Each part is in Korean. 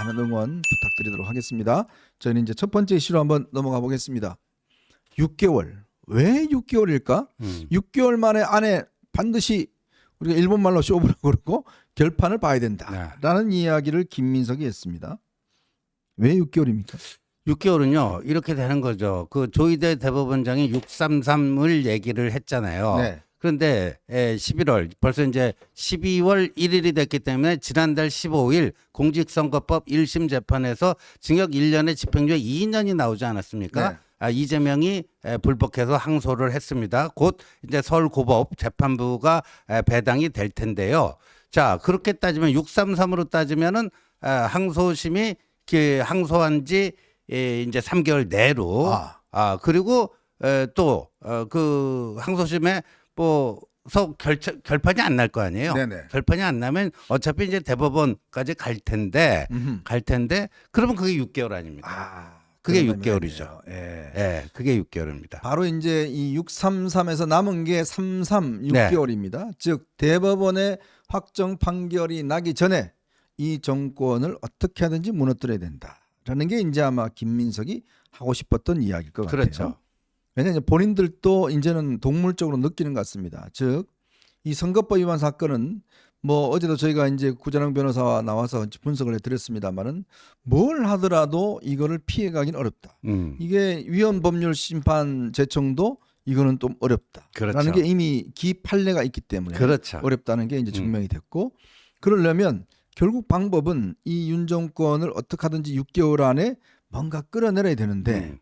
많은 응원 부탁드리도록 하겠습니다. 저희는 이제 첫 번째 이슈로 한번 넘어가 보겠습니다. 6개월 왜 6개월일까? 음. 6개월 만에 안에 반드시 우리가 일본 말로 쇼부라고 그러고 결판을 봐야 네. 된다라는 이야기를 김민석이 했습니다. 왜 6개월입니까? 6개월은요 이렇게 되는 거죠. 그 조희대 대법원장이 633을 얘기를 했잖아요. 네. 그런데 에, 11월 벌써 이제 12월 1일이 됐기 때문에 지난달 15일 공직선거법 1심 재판에서 징역 1년에 집행유예 2년이 나오지 않았습니까? 네. 아, 이재명이 에, 불복해서 항소를 했습니다. 곧 이제 서울고법 재판부가 에, 배당이 될 텐데요. 자 그렇게 따지면 633으로 따지면은 아, 항소심이 그 항소한 지 에, 이제 3개월 내로 아. 아 그리고 또그 항소심에 뭐 서 결정 결판이 안 날 거 아니에요. 네네. 결판이 안 나면 어차피 이제 대법원까지 갈 텐데 음흠. 갈 텐데 그러면 그게 6개월 아닙니까? 아, 그게 그런 6개월이죠. 의미네요. 예. 예, 그게 6개월입니다. 바로 이제 이 633에서 남은 게 33 네. 6개월입니다. 즉 대법원의 확정 판결이 나기 전에 이 정권을 어떻게 하든지 무너뜨려야 된다라는 게 이제 아마 김민석이 하고 싶었던 이야기일 것 같아요. 그렇죠. 왜냐하면 본인들도 이제는 동물적으로 느끼는 것 같습니다. 즉 이 선거법 위반 사건은 뭐 어제도 저희가 이제 구자랑 변호사와 나와서 분석을 해드렸습니다만은 뭘 하더라도 이거를 피해가긴 어렵다. 음. 이게 위헌 법률 심판 제청도 이거는 좀 어렵다라는 그렇죠. 게 이미 기 판례가 있기 때문에 그렇죠. 어렵다는 게 음. 이제 증명이 됐고 그러려면 결국 방법은 이 윤 정권을 어떻게 하든지 6개월 안에 뭔가 끌어내려야 되는데 음.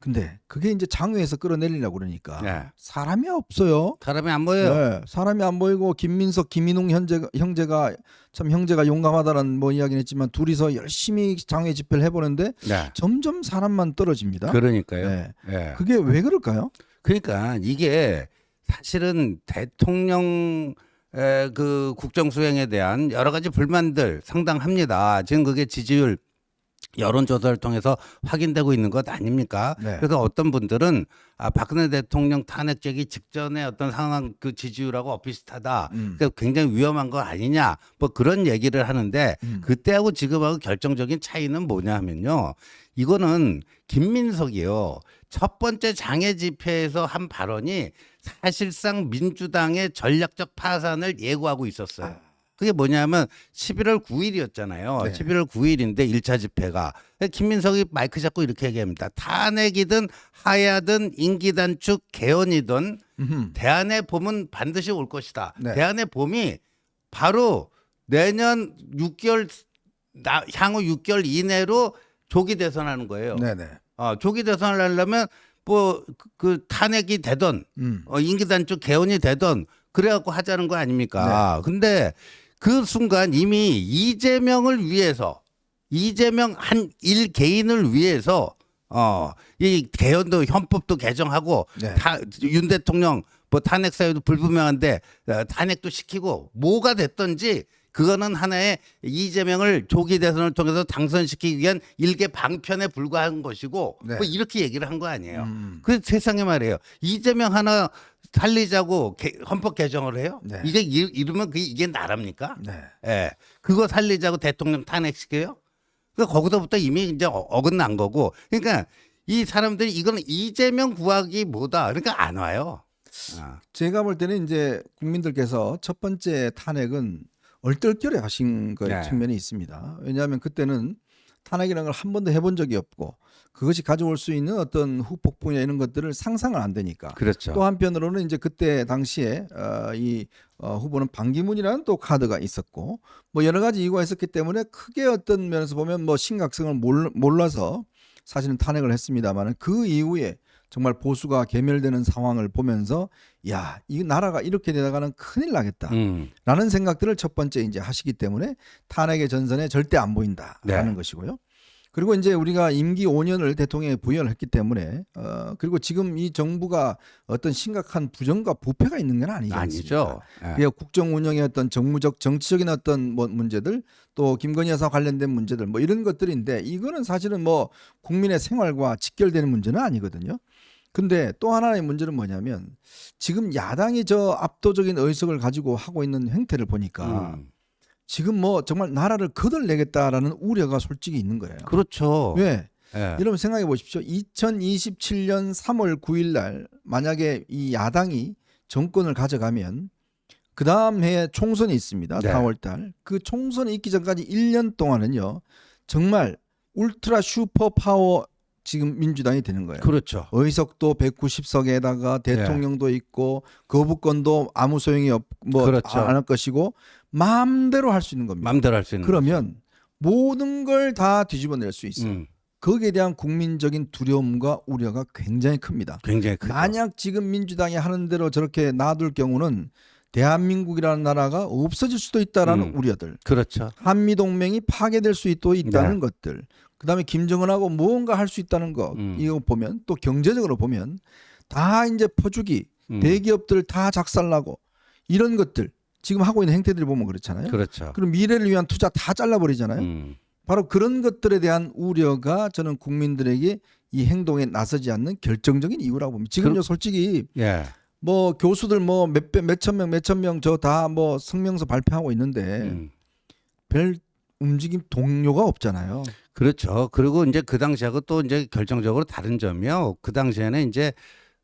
근데 그게 이제 장외에서 끌어내리려고 그러니까 네. 사람이 없어요. 사람이 안 보여요. 네, 사람이 안 보이고 김민석, 김인웅 현재가, 형제가 참 형제가 용감하다는 뭐 이야기는 했지만 둘이서 열심히 장외 집회를 해보는데 네. 점점 사람만 떨어집니다. 그러니까요. 네. 예. 그게 왜 그럴까요? 그러니까 이게 사실은 대통령 의그 국정 수행에 대한 여러 가지 불만들 상당합니다. 지금 그게 지지율 여론조사를 통해서 확인되고 있는 것 아닙니까? 네. 그래서 어떤 분들은 아, 박근혜 대통령 탄핵되기 직전의 어떤 상황 그 지지율하고 비슷하다. 음. 그러니까 굉장히 위험한 거 아니냐. 뭐 그런 얘기를 하는데 음. 그때하고 지금하고 결정적인 차이는 뭐냐 하면요. 이거는 김민석이요. 첫 번째 장애 집회에서 한 발언이 사실상 민주당의 전략적 파산을 예고하고 있었어요. 그게 뭐냐면 11월 9일이었잖아요. 네. 11월 9일인데 1차 집회가. 김민석이 마이크 잡고 이렇게 얘기합니다. 탄핵이든 하야든 임기 단축 개헌이든 음흠. 대안의 봄은 반드시 올 것이다. 네. 대안의 봄이 바로 내년 6개월 나, 향후 6개월 이내로 조기 대선하는 거예요. 네네. 어, 조기 대선을 하려면 뭐그 탄핵이 되던 음. 어, 임기 단축 개헌이 되던 그래갖고 하자는 거 네. 아닙니까? 근데 그 순간 이미 이재명을 위해서 이재명 한 일 개인을 위해서 어, 이 개헌도 헌법도 개정하고 네. 다, 윤 대통령 뭐 탄핵 사유도 불분명한데 어, 탄핵도 시키고 뭐가 됐든지 그거는 하나의 이재명을 조기 대선을 통해서 당선시키기 위한 일개 방편에 불과한 것이고 네. 뭐 이렇게 얘기를 한 거 아니에요. 음. 그 세상에 말이에요. 이재명 하나 살리자고 개- 헌법 개정을 해요? 네. 이게 이- 이러면 그게 이게 나랍니까? 네. 예. 그거 살리자고 대통령 탄핵시켜요? 그 거기서부터 이미 이제 어- 어긋난 거고. 그러니까 이 사람들이 이거는 이재명 구하기 뭐다. 그러니까 안 와요. 아. 제가 볼 때는 이제 국민들께서 첫 번째 탄핵은 얼떨결에 하신 그 네. 측면이 있습니다. 왜냐하면 그때는 탄핵이라는 걸 한 번도 해본 적이 없고 그것이 가져올 수 있는 어떤 후폭풍이나 이런 것들을 상상을 안 되니까. 그렇죠. 또 한편으로는 이제 그때 당시에 어, 이 어, 후보는 반기문이라는 또 카드가 있었고 뭐 여러 가지 이유가 있었기 때문에 크게 어떤 면에서 보면 뭐 심각성을 몰, 몰라서 사실은 탄핵을 했습니다만 그 이후에 정말 보수가 개멸되는 상황을 보면서 야, 이 나라가 이렇게 되다가는 큰일 나겠다라는 음. 생각들을 첫 번째 이제 하시기 때문에 탄핵의 전선에 절대 안 보인다라는 네. 것이고요. 그리고 이제 우리가 임기 5년을 대통령에 부여를 했기 때문에 어 그리고 지금 이 정부가 어떤 심각한 부정과 부패가 있는 건 아니지 않습니까? 아니죠. 예. 그리고 국정 운영의 어떤 정무적 정치적인 어떤 뭐 문제들 또 김건희 여사 관련된 문제들 뭐 이런 것들인데 이거는 사실은 뭐 국민의 생활과 직결되는 문제는 아니거든요. 근데 또 하나의 문제는 뭐냐면 지금 야당이 저 압도적인 의석을 가지고 하고 있는 행태를 보니까 음. 지금 뭐 정말 나라를 거덜내겠다라는 우려가 솔직히 있는 거예요. 그렇죠. 왜? 예. 여러분 생각해 보십시오. 2027년 3월 9일 날 만약에 이 야당이 정권을 가져가면 그 다음 해에 총선이 있습니다. 네. 4월 달. 그 총선이 있기 전까지 1년 동안은요. 정말 울트라 슈퍼 파워 지금 민주당이 되는 거예요. 그렇죠. 의석도 190석에다가 대통령도 있고 거부권도 아무 소용이 없 뭐 그렇죠. 안할 것이고 마음대로 할 수 있는 겁니다. 마음대로 할 수 있는. 그러면 모든 걸 다 뒤집어낼 수 있어요. 음, 거기에 대한 국민적인 두려움과 우려가 굉장히 큽니다. 굉장히 크죠. 만약 지금 민주당이 하는 대로 저렇게 놔둘 경우는 대한민국이라는 나라가 없어질 수도 있다라는 음. 우려들, 그렇죠. 한미 동맹이 파괴될 수 있도 있다는 네. 것들, 그다음에 김정은하고 무언가 할 수 있다는 거 음. 이거 보면 또 경제적으로 보면 다 이제 퍼주기, 음, 대기업들 다 작살나고 이런 것들 지금 하고 있는 행태들 보면 그렇잖아요. 그렇죠. 그럼 미래를 위한 투자 다 잘라버리잖아요. 음, 바로 그런 것들에 대한 우려가 저는 국민들에게 이 행동에 나서지 않는 결정적인 이유라고 봅니다. 지금요 그럼- 솔직히 예. 뭐 교수들 뭐몇 몇천 명 몇천 명 저 다 뭐 성명서 발표하고 있는데 음. 별 움직임 동료가 없잖아요. 그렇죠. 그리고 이제 그 당시하고 또 이제 결정적으로 다른 점이요. 그 당시에는 이제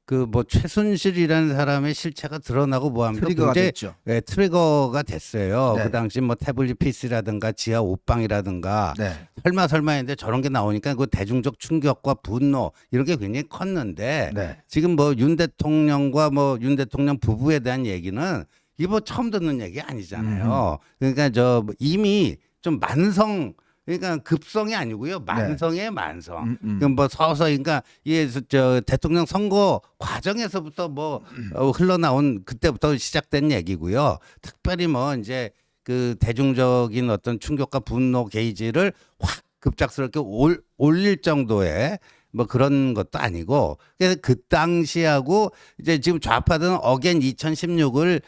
그 뭐 최순실이라는 사람의 실체가 드러나고 뭐하면서 트리거가 굉장히 됐죠. 예, 트리거가 됐어요. 네. 그 당시 뭐 태블릿 PC라든가 지하 옷방이라든가 네. 설마 설마 했는데 저런 게 나오니까 그 대중적 충격과 분노 이런 게 굉장히 컸는데 네. 지금 뭐 윤 대통령과 뭐 윤 대통령 부부에 대한 얘기는 이거 뭐 처음 듣는 얘기 아니잖아요. 그러니까 저뭐 이미 좀 만성 그러니까 급성이 아니고요. 만성의 만성. 음, 음. 그럼 뭐 서서히 그러니까 이게 저 대통령 선거 과정에서부터 뭐 어, 흘러나온 그때부터 시작된 얘기고요. 특별히 뭐 이제 그 대중적인 어떤 충격과 분노 게이지를 확 급작스럽게 올, 올릴 정도의 뭐 그런 것도 아니고 그래서 그 당시하고 이제 지금 좌파들은 어겐 2016을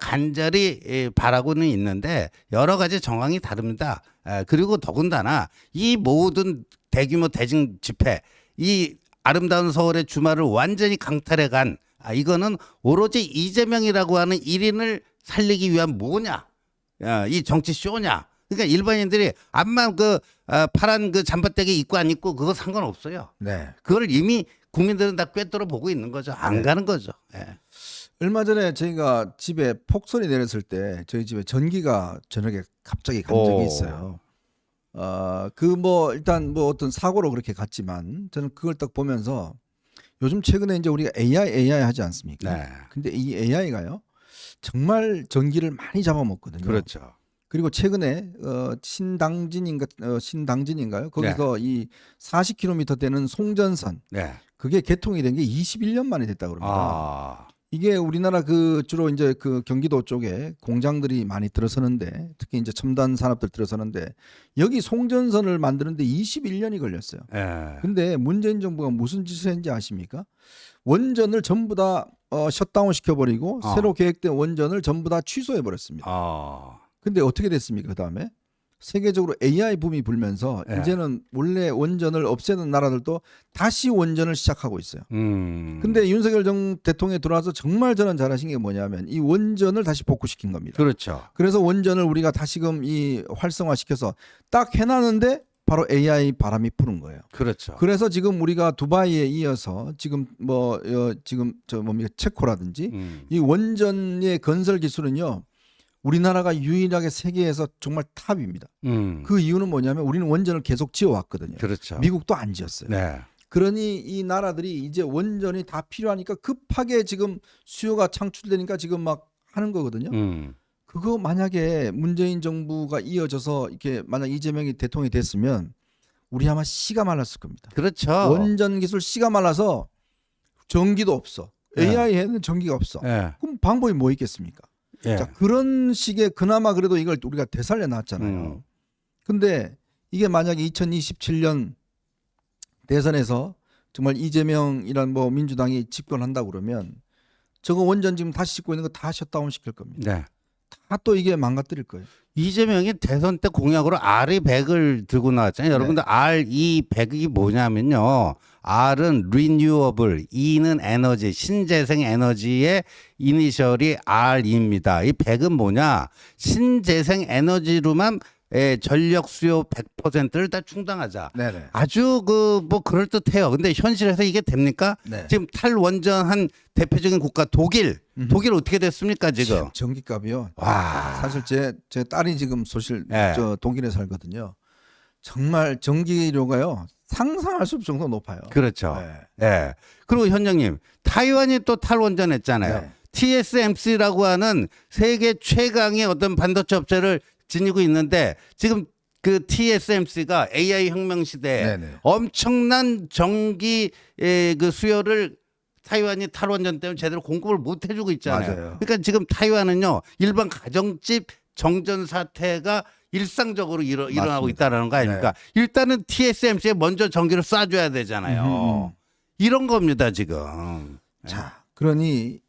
간절히 예, 바라고는 있는데 여러 가지 정황이 다릅니다. 에, 그리고 더군다나 이 모든 대규모 대중 집회 이 아름다운 서울의 주말을 완전히 강탈해 간 아, 이거는 오로지 이재명이라고 하는 1인을 살리기 위한 뭐냐? 야, 이 정치 쇼냐? 그러니까 일반인들이 암만 그 아, 파란 그 잠바떼기 입고 안 입고 그거 상관없어요. 네. 그걸 이미 국민들은 다 꿰뚫어 보고 있는 거죠. 안 네. 가는 거죠. 예. 얼마 전에 저희가 집에 폭설이 내렸을 때 저희 집에 전기가 저녁에 갑자기 간 적이 오. 있어요. 어그 뭐 일단 뭐 어떤 사고로 그렇게 갔지만 저는 그걸 딱 보면서 요즘 최근에 이제 우리가 AI AI 하지 않습니까? 네. 근데 이 AI가요 정말 전기를 많이 잡아먹거든요. 그렇죠. 그리고 최근에 어 신당진인가 어 신당진인가요? 거기서 네. 이 40km 되는 송전선 네. 그게 개통이 된 게 21년 만에 됐다고 그럽니다. 아. 이게 우리나라 그 주로 이제 그 경기도 쪽에 공장들이 많이 들어서는데 특히 이제 첨단 산업들 들어서는데 여기 송전선을 만드는데 21년이 걸렸어요. 예. 근데 문재인 정부가 무슨 짓을 했는지 아십니까? 원전을 전부 다 어, 셧다운 시켜버리고 어. 새로 계획된 원전을 전부 다 취소해 버렸습니다. 아. 근데 어떻게 됐습니까? 그 다음에 세계적으로 AI 붐이 불면서 예. 이제는 원래 원전을 없애는 나라들도 다시 원전을 시작하고 있어요. 음. 근데 윤석열 정 대통령이 들어와서 정말 저는 잘하신 게 뭐냐면 이 원전을 다시 복구시킨 겁니다. 그렇죠. 그래서 원전을 우리가 다시금 이 활성화시켜서 딱 해놨는데 바로 AI 바람이 부는 거예요. 그렇죠. 그래서 지금 우리가 두바이에 이어서 지금 뭐 어, 지금 저 뭡니까 체코라든지 음. 이 원전의 건설 기술은요 우리나라가 유일하게 세계에서 정말 탑입니다. 음. 그 이유는 뭐냐면 우리는 원전을 계속 지어왔거든요. 그렇죠. 미국도 안 지었어요. 네. 그러니 이 나라들이 이제 원전이 다 필요하니까 급하게 지금 수요가 창출되니까 지금 막 하는 거거든요. 음. 그거 만약에 문재인 정부가 이어져서 이렇게 만약 이재명이 대통령이 됐으면 우리 아마 씨가 말랐을 겁니다. 그렇죠. 원전 기술 씨가 말라서 전기도 없어. 네. AI에는 전기가 없어. 예. 그럼 방법이 뭐 있겠습니까? 예. 자, 그런 식의 그나마 그래도 이걸 우리가 되살려 놨잖아요. 음. 근데 이게 만약에 2027년 대선에서 정말 이재명이란 뭐 민주당이 집권한다 그러면 저거 원전 지금 다시 짓고 있는 거 다 셧다운 시킬 겁니다. 네. 다또 이게 망가뜨릴 거예요. 이재명이 대선 때 공약으로 R이 100을 들고 나왔잖아요. 여러분들 R 이 100이 뭐냐면요. R은 renewable, E는 에너지, 신재생 에너지의 이니셜이 R입니다. 이 100은 뭐냐? 신재생 에너지로만 에, 전력 수요 100%를 다 충당하자. 네네. 아주 그 뭐 그럴 듯해요. 근데 현실에서 이게 됩니까? 네. 지금 탈원전한 대표적인 국가 독일, 독일 어떻게 됐습니까 지금? 전기값이요. 와. 사실 제 제 딸이 지금 소실 네. 저 독일에 살거든요. 정말 전기료가요 상상할 수 없을 정도 높아요. 그렇죠. 네. 예. 그리고 현장님, 타이완이 또 탈원전했잖아요. 네. TSMC라고 하는 세계 최강의 어떤 반도체 업체를 지니고 있는데 지금 그 TSMC가 AI 혁명 시대에 네네. 엄청난 전기 의그 수요를 타이완이 탈원전 때문에 제대로 공급을 못 해주고 있잖아요. 맞아요. 그러니까 지금 타이완은요 일반 가정집 정전 사태가 일상적으로 일어, 일어나고. 있다라는 거 아닙니까? 일단은 TSMC에 먼저 전기를 쏴줘야 되잖아요. 음, 음. 이런 겁니다 지금. 자, 그러니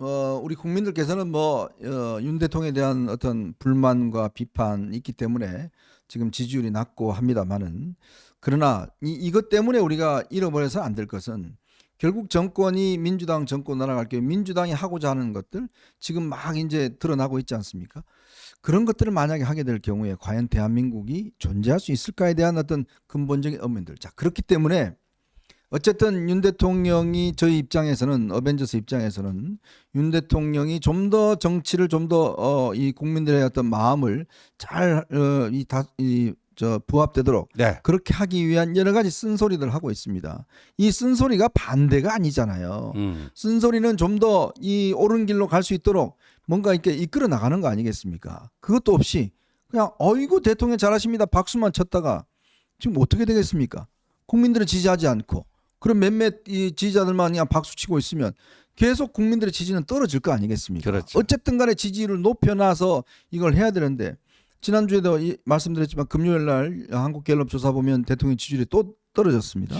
어, 우리 국민들께서는 뭐 어, 윤 대통령에 대한 어떤 불만과 비판이 있기 때문에 지금 지지율이 낮고 합니다만은 그러나 이, 이것 때문에 우리가 잃어버려서 안 될 것은 결국 정권이 민주당 정권 날아갈 경우 민주당이 하고자 하는 것들 지금 막 이제 드러나고 있지 않습니까? 그런 것들을 만약에 하게 될 경우에 과연 대한민국이 존재할 수 있을까에 대한 어떤 근본적인 의문들. 자, 그렇기 때문에 어쨌든 윤 대통령이 저희 입장에서는 어벤져스 입장에서는 윤 대통령이 좀 더 정치를 좀 더 어 이 국민들의 어떤 마음을 잘이다이저 부합되도록 네. 그렇게 하기 위한 여러 가지 쓴소리들 하고 있습니다. 이 쓴소리가 반대가 아니잖아요. 음. 쓴소리는 좀 더 이 옳은 길로 갈 수 있도록 뭔가 이렇게 이끌어 나가는 거 아니겠습니까? 그것도 없이 그냥 어이구 대통령 잘하십니다 박수만 쳤다가 지금 어떻게 되겠습니까? 국민들은 지지하지 않고 그런 몇몇 이 지지자들만 그냥 박수 치고 있으면 계속 국민들의 지지는 떨어질 거 아니겠습니까? 그렇죠. 어쨌든 간에 지지율을 높여놔서 이걸 해야 되는데 지난주에도 이- 말씀드렸지만 금요일 날 한국 갤럽 조사 보면 대통령 지지율이 또 떨어졌습니다.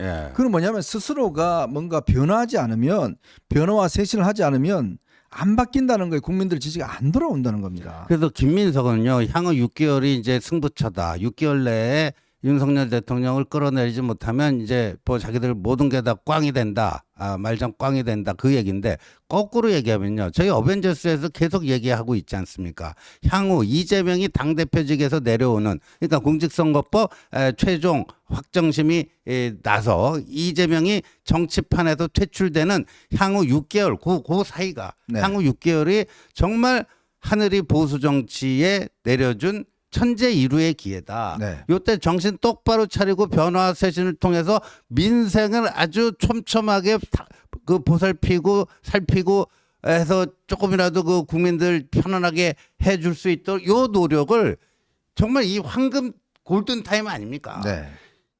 예. 그건 뭐냐면 스스로가 뭔가 변화하지 않으면 변화와 쇄신을 하지 않으면 안 바뀐다는 거예요. 국민들 지지가 안 돌아온다는 겁니다. 그래서 김민석은요 향후 6개월이 이제 승부처다. 6개월 내에 윤석열 대통령을 끌어내리지 못하면 이제 뭐 자기들 모든 게 다 꽝이 된다. 아, 말장 꽝이 된다. 그 얘기인데 거꾸로 얘기하면요. 저희 어벤져스에서 계속 얘기하고 있지 않습니까? 향후 이재명이 당대표직에서 내려오는 그러니까 공직선거법 에, 최종 확정심이 에, 나서 이재명이 정치판에서 퇴출되는 향후 6개월 그, 그 사이가 네. 향후 6개월이 정말 하늘이 보수 정치에 내려준 천재 이루의 기회다. 네. 요때 정신 똑바로 차리고 변화 쇄신을 통해서 민생을 아주 촘촘하게 다- 그 보살피고 살피고 해서 조금이라도 그 국민들 편안하게 해줄 수 있도록 요 노력을 정말 이 황금 골든 타임 아닙니까? 네.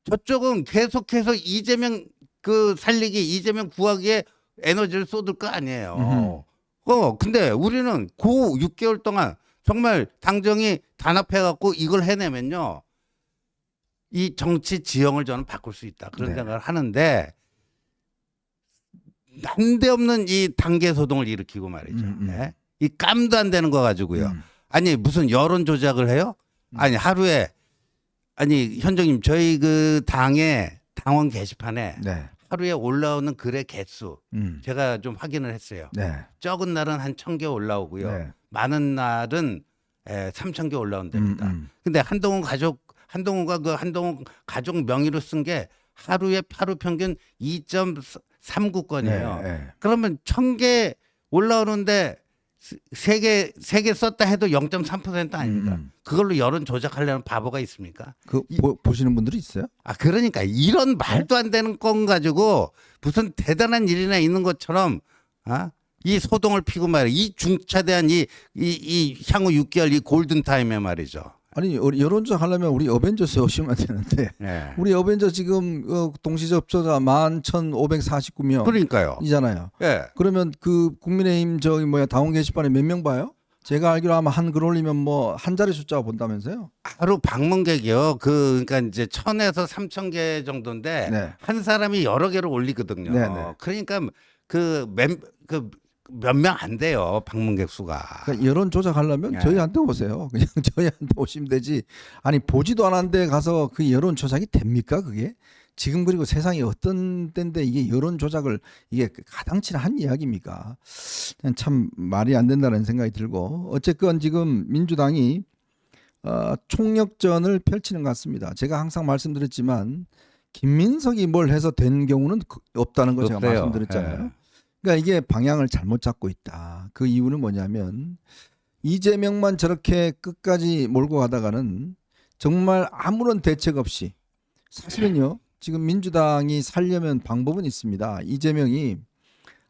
저쪽은 계속해서 이재명 그 살리기 이재명 구하기에 에너지를 쏟을 거 아니에요. 어 근데 우리는 그 6개월 동안 정말 당정이 단합해 갖고 이걸 해내면요. 이 정치 지형을 저는 바꿀 수 있다. 그런 네. 생각을 하는데 난데없는 이 단계 소동을 일으키고 말이죠. 음, 음. 네? 이 깜도 안 되는 거 가지고요. 음. 아니 무슨 여론 조작을 해요? 아니 하루에 아니 현정님 저희 그 당의 당원 게시판에 네. 하루에 올라오는 글의 개수 음. 제가 좀 확인을 했어요. 네. 적은 날은 한 천 개 올라오고요. 네. 많은 날은 에, 3천 개 올라온답니다. 음, 음. 근데 한동훈 가족 한동훈과 그 한동훈 가족 명의로 쓴 게 하루에 하루 평균 2.39건이에요. 네, 네. 그러면 천 개 올라오는데 세 개 세 개 썼다 해도 0.3% 아닙니까? 음, 음. 그걸로 여론 조작하려는 바보가 있습니까? 그 보, 보시는 분들이 있어요? 아 그러니까 이런 말도 안 되는 건 가지고 무슨 대단한 일이나 있는 것처럼 아? 이 소동을 피고 말이야. 이 중차대한 이, 이, 이 향후 6개월 이 골든 타임에 말이죠. 아니 우리 여론조사 하려면 우리 어벤져스 오시면 되는데 예. 우리 어벤져 지금 어, 동시 접촉자 11,549명 그러니까요. 이잖아요. 예. 그러면 그 국민의힘 저기 뭐야 당원 게시판에 몇 명 봐요? 제가 알기로 아마 한 글 올리면 뭐 한 자리 숫자가 본다면서요? 하루 방문객이요. 그 그러니까 이제 천에서 삼천 개 정도인데 네. 한 사람이 여러 개를 올리거든요. 네, 네. 그러니까 그멤그 몇 명 안 돼요 방문객 수가. 그러니까 여론 조작하려면 네. 저희한테 오세요. 그냥 저희한테 오시면 되지. 아니 보지도 않았는데 가서 그 여론 조작이 됩니까 그게? 지금 그리고 세상이 어떤 때인데 이게 여론 조작을 이게 가당치한 이야기입니까? 참 말이 안 된다는 생각이 들고 어쨌건 지금 민주당이 어, 총력전을 펼치는 것 같습니다. 제가 항상 말씀드렸지만 김민석이 뭘 해서 된 경우는 그- 없다는 거 제가 없어요. 말씀드렸잖아요. 예. 그러니까 이게 방향을 잘못 잡고 있다. 그 이유는 뭐냐면 이재명만 저렇게 끝까지 몰고 가다가는 정말 아무런 대책 없이 사실은요. 지금 민주당이 살려면 방법은 있습니다. 이재명이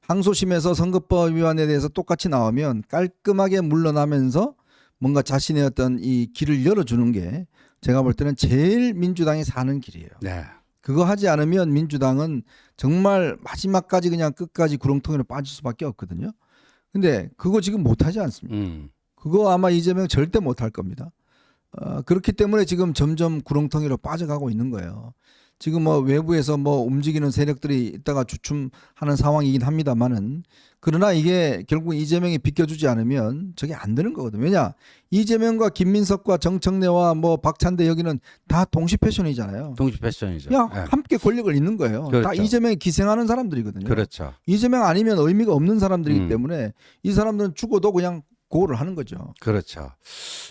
항소심에서 선거법 위반에 대해서 똑같이 나오면 깔끔하게 물러나면서 뭔가 자신의 어떤 이 길을 열어주는 게 제가 볼 때는 제일 민주당이 사는 길이에요. 네. 그거 하지 않으면 민주당은 정말 마지막까지 그냥 끝까지 구렁텅이로 빠질 수밖에 없거든요. 근데 그거 지금 못 하지 않습니까? 음. 그거 아마 이재명 절대 못 할 겁니다. 어, 그렇기 때문에 지금 점점 구렁텅이로 빠져가고 있는 거예요. 지금 뭐 외부에서 뭐 움직이는 세력들이 있다가 주춤하는 상황이긴 합니다만은 그러나 이게 결국 이재명이 비켜주지 않으면 저게 안 되는 거거든요. 왜냐 이재명과 김민석과 정청래와 뭐 박찬대 여기는 다 동시 패션이잖아요. 동시 패션이죠. 야 예. 함께 권력을 잇는 거예요. 다 그렇죠. 이재명에 기생하는 사람들이거든요. 그렇죠. 이재명 아니면 의미가 없는 사람들이기 음. 때문에 이 사람들은 죽어도 그냥 고를 하는 거죠. 그렇죠.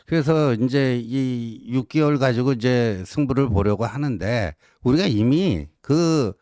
그래서 이제 이 6개월 가지고 이제 승부를 보려고 하는데 우리가 이미 그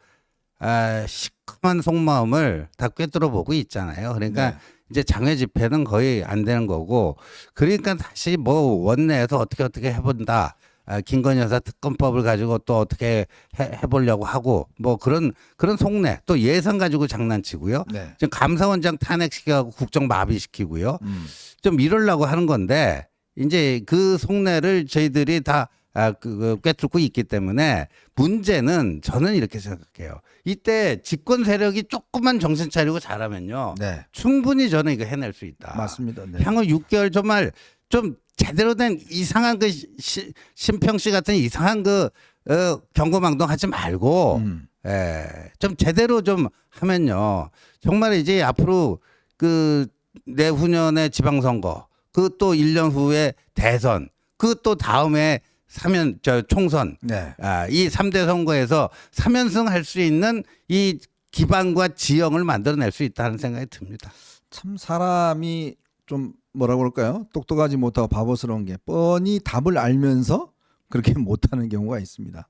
아, 시커먼 속마음을 다 꿰뚫어 보고 있잖아요. 그러니까 네. 이제 장외 집회는 거의 안 되는 거고 그러니까 다시 뭐 원내에서 어떻게 어떻게 해본다. 아, 김건희 여사 특검법을 가지고 또 어떻게 해, 해보려고 하고 뭐 그런 그런 속내 또 예산 가지고 장난치고요. 네. 지금 감사원장 탄핵시켜가고 국정 마비시키고요. 음. 좀 이러려고 하는 건데 이제 그 속내를 저희들이 다 아, 그, 그 꿰뚫고 있기 때문에 문제는 저는 이렇게 생각해요. 이때 집권 세력이 조금만 정신 차리고 잘하면요. 네. 충분히 저는 이거 해낼 수 있다. 맞습니다. 네. 향후 6개월 정말 좀 제대로 된 이상한 그 시, 심평 씨 같은 이상한 그 어, 경고망동 하지 말고 음. 예, 좀 제대로 좀 하면요. 정말 이제 앞으로 그 내후년에 지방선거, 그 또 1년 후에 대선, 그 또 다음에 사면 저 총선, 네. 아, 이 3대 선거에서 3연승 할 수 있는 이 기반과 지형을 만들어낼 수 있다는 생각이 듭니다. 참 사람이 좀 뭐라고 그럴까요? 똑똑하지 못하고 바보스러운 게 뻔히 답을 알면서 그렇게 못하는 경우가 있습니다.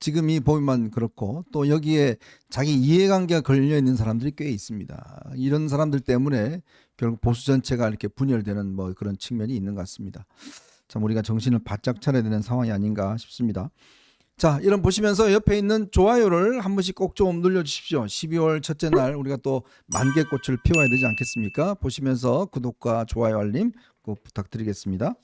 지금 이 보면 그렇고 또 여기에 자기 이해관계가 걸려 있는 사람들이 꽤 있습니다. 이런 사람들 때문에 결국 보수 전체가 이렇게 분열되는 뭐 그런 측면이 있는 것 같습니다. 참 우리가 정신을 바짝 차려야 되는 상황이 아닌가 싶습니다. 자, 이런 보시면서 옆에 있는 좋아요를 한 번씩 꼭 좀 눌러 주십시오. 12월 첫째 날 우리가 또 만개 꽃을 피워야 되지 않겠습니까? 보시면서 구독과 좋아요 알림 꼭 부탁드리겠습니다.